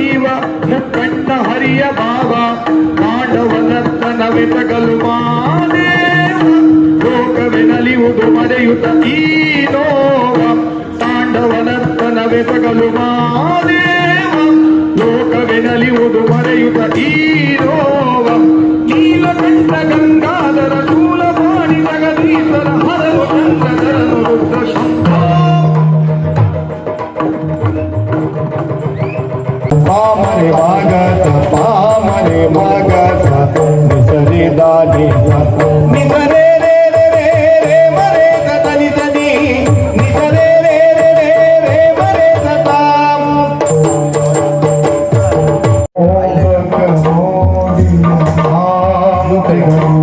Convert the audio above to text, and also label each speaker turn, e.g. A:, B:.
A: ಜೀವ ಮುಕ್ಕಂಡ ಹರಿಯ ಭಾವ ಪಾಂಡವನತ್ತನವೆ ತಗಲು ಮಾದೇವ ಲೋಕವೆನಲಿಯುವುದು ಮರೆಯುತ್ತ ಈ ನೋವ ತಾಂಡವನತ್ತನವೆ ತಗಲು ಮಾದೇವ ಲೋಕವೆನಲಿಯುವುದು ಮರೆಯುತ್ತ ಈ మని మగస మని మగస నిసరి దాని నిసరే రే రే రే రే మరే తని తని నిసరే రే రే రే రే మరే సతాం ఓ కమోది మాము కరిగరు